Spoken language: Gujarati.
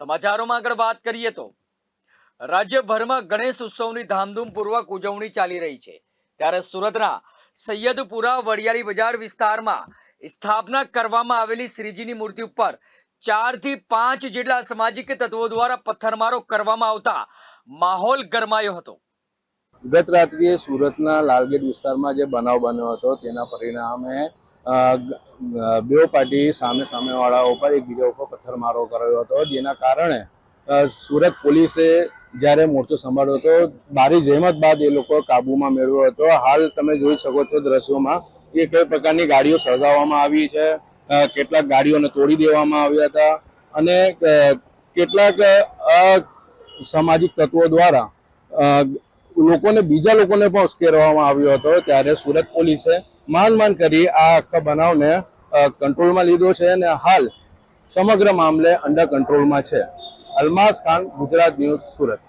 સમાચારોમાં આગળ વાત કરીએ તો, રાજ્યભરમાં ગણેશ ઉત્સવની ધામધૂમપૂર્વક ઉજવણી ચાલી રહી છે. ત્યારે સુરતના સૈયદપુરા વડિયાળી બજાર વિસ્તારમાં સ્થાપના કરવામાં આવેલી શ્રીજીની મૂર્તિ ઉપર ચારથી પાંચ જેટલા સામાજિક તત્વો દ્વારા પથ્થરમારો કરવામાં આવતા માહોલ ગરમાયો હતો. ગત રાત્રિએ સુરતના લાલગેટ વિસ્તારમાં જે બનાવ બન્યો હતો, તેના પરિણામે બેઉ પાર્ટી સામે સામેવાળાઓ ઉપર એકબીજા ઉપર પથ્થરમારો કર્યો હતો, જેના કારણે સુરત પોલીસે જ્યારે મોરચો સંભાળ્યો હતો, બારી જહેમત બાદ એ લોકો કાબુમાં મેળવ્યો હતો. હાલ તમે જોઈ શકો છો દ્રશ્યોમાં કે કઈ પ્રકારની ગાડીઓ સળગાવવામાં આવી છે કેટલાક ગાડીઓને તોડી દેવામાં આવ્યા હતા અને કેટલાક સામાજિક તત્વો દ્વારા લોકોને, બીજા લોકોને પણ ઉશ્કેરવામાં આવ્યો હતો. ત્યારે સુરત પોલીસે માંડ માન કરી આ આખા બનાવને કંટ્રોલમાં લીધો છે અને હાલ સમગ્ર મામલે અંડર કંટ્રોલમાં છે. અલમાસ ખાન, ગુજરાત ન્યૂઝ સુરત.